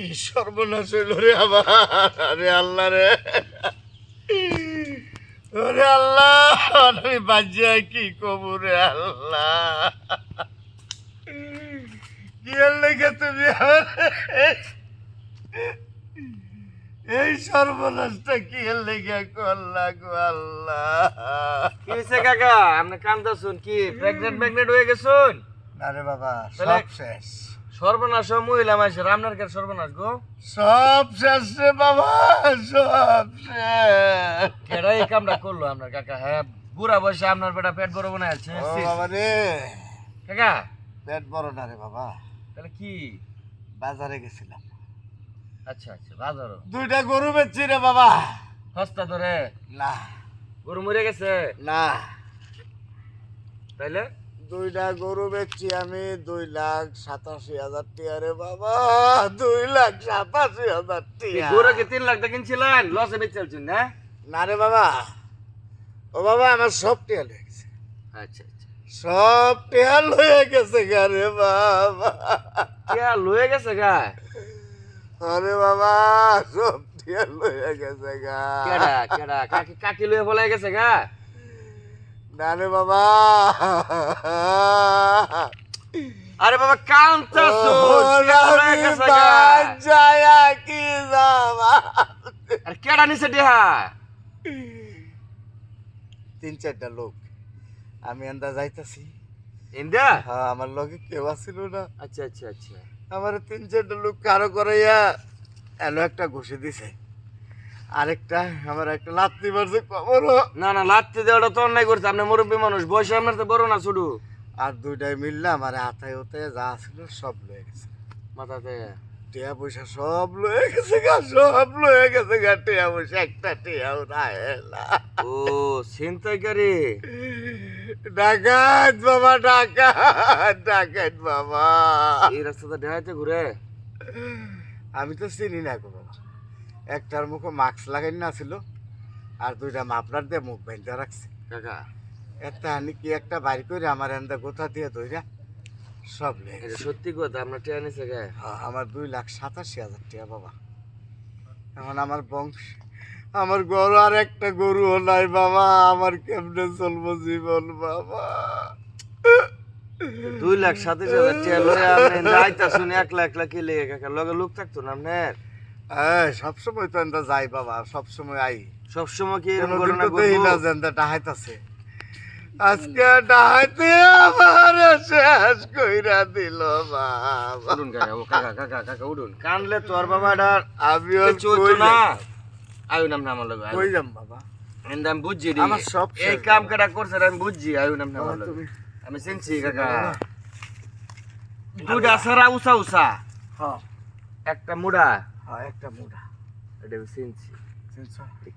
কি সর্বনাশ হইল রে আবার আরে আল্লাহ রে। ওরে আল্লাহ আমি বাজিয়া কি কবু রে আল্লাহ। এর লেগে তুমি এই সর্বনাশটা কি লেগে করলা গো আল্লাহ। কি হয়েছে কাকা? আপনি কান্দাছুন কি? প্রেগনেন্ট প্রেগনেন্ট হয়ে গেছুন? না রে বাবা সব শেষ। সর্বনাশ মহিলা মাসে রামনার কার সর্বনাশ গো? সব শেষ রে বাবা সব শেষ। কেডা এই কামটা করল আপনার কাকা? হ্যাঁ বুড়া বয়সে আপনার বেটা পেট বড় বানায় আছে বাবা রে। কাকা? পেট বড় না রে বাবা। তাহলে কি? বাজারে গেছিলাম। আচ্ছা আচ্ছা বাজারও। দুইটা গরু বেচছি রে বাবা। সস্তা ধরে না। গরু মরে গেছে? না। তাইলে? দুইটা গরু বেচছি আমি দুই লাখ সাতাশি হাজার টিয়া রে বাবা দুই লাখ সাতাশি হাজার টিয়া। গরু কি তিন লাখ টাকা কিনছিলেন? লসে বেচেলছেন না? না রে বাবা ও বাবা আমার সব টিয়া লয়ে গেছে। আচ্ছা আচ্ছা। সব টিয়া লয়ে গেছে গা রে বাবা। কে লয়ে গেছে গা? আরে বাবা সব টিয়া লয়ে গেছে গা। কেডা কেডা কাকি কাকি লয়ে ফলাই গেছে গা? না রে বাবা। আরে বাবা গা বাজায়া কি যাবা? আর কেডা নিছে দেহা? তিন চারটা লোক। আমি আন্দা যাইতাছি। ইন্দা? হ্যাঁ আমার লগে কেউ আসিল না। আচ্ছা আচ্ছা আচ্ছা। আমার তিন চারটা লোক কারও করাইয়া এলো একটা ঘুষে দিছে। আরেকটা আমার একটা লাত্তি মারছে কবর না। না লাত্তি দেওয়াটা তো অন্যায় করছে আপনি মুরব্বী মানুষ বয়সে আপনার তো বড় না শুধু? আর দুইটাই মিললাম আর হাতায় হতে যা ছিল সব লয়ে গেছে। মাথাতে টিয়া পয়সা সব লয়ে গেছে গা সব লয়ে গেছে গা টিয়া পয়সা একটা টিয়াও না এলা। ও চিন্তাই করে ডাকাত বাবা ডাকাত ডাকাত বাবা। এই রাস্তাটা দেখাইতে ঘুরে? আমি তো চিনি না গো বাবা একটার মুখে মাস্ক লাগাই না ছিল আর দুইটা মাপলার দিয়ে মুখ বেঁধে রাখছে। কাকা। একটা আনি কি একটা বাড়ি করে আমার এন্দা গোথা দিয়ে ধইরা সব এটা সত্যি কথা আপনার টেয়া নিছে হ্যাঁ, আমার দুই লাখ সাতাশি হাজার টাকা বাবা। এখন আমার বংশ আমার গরু আর একটা গরুও নাই বাবা। আমার কেমনে চলবো জীবন বাবা? দুই লাখ সাতাশ হাজার টিয়া লয়ে আপনি যাইতা শুনে একলা একলা কি লেগে কাকা? লগে লোক থাকতো না আপনার? এই সবসময় তো এন্দা যাই বাবা সবসময় আই। সবসময় কি এরকম ঘটনা দেই না এন্দা ডাহাইতাছে। আজকে ডাহাইতে আমার শেষ কইরা দিল বাবা। উঠুন কাকা ও কাকা কাকা কাকা উঠুন কানলে তোর বাবাটা আমিও কই না। আয়ু নাম না আমার কই যাম বাবা। এন্ড আমি বুঝছি আমার সব এই কাম। কেটা করছে রে, আমি বুঝছি আয়ু নাম না আমার বাবা, লগে তুমি আমি চিনছি কাকা। দুটা সারা উসা উসা হ্যাঁ। একটা মুড়া। হ্যাঁ একটা মুড়া এটা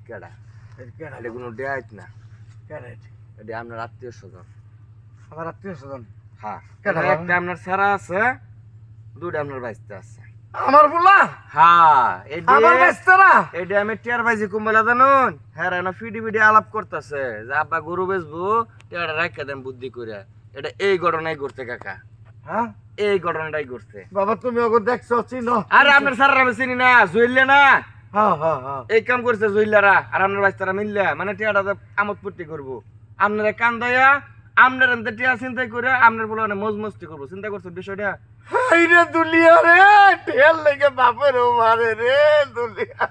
কেডা। এটা কোনো ডেয়াইট না। এটা? আপনার আত্মীয় স্বজন। আমার আত্মীয় স্বজন? হ্যাঁ? একটা আপনার সারা আছে দুটা আপনার বাইসতে আছে। আমার বলা হ্যাঁ আমার এটা আমি টিয়ার বাইজি কুম্বলা জানুন। হ্যাঁ না ফিডি ফিডি আলাপ করতেছে। যে আব্বা গরু বেচবো টিয়াটা রাখা দেন বুদ্ধি করে এটা এই ঘটনাই করতে কাকা। হ্যাঁ? এই ঘটনাটাই করতে বাবা তুমি ওকে দেখছ চিনো? আরে আপনার স্যার আমি চিনি না জুইলে না। হ্যাঁ হ্যাঁ হ্যাঁ। এই কাম করছে জুইলারা আর আপনার বাইস্তারা মিললা মানে টিয়াটা আমোদ ফুর্তি করব। আপনারা কান দয়া আপনার এমনি টিয়া চিন্তা করে আপনার বলে মানে মজ মস্তি করব। চিন্তা করছ বিষয়টা? হাই রে দুলিয়া রে ঠেল লেগে বাপের ও মারে রে দুলিয়া।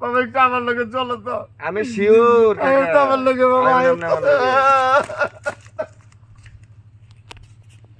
বাবা একটু আমার লগে চলো তো। আমি শিওর তো আমার লগে বাবা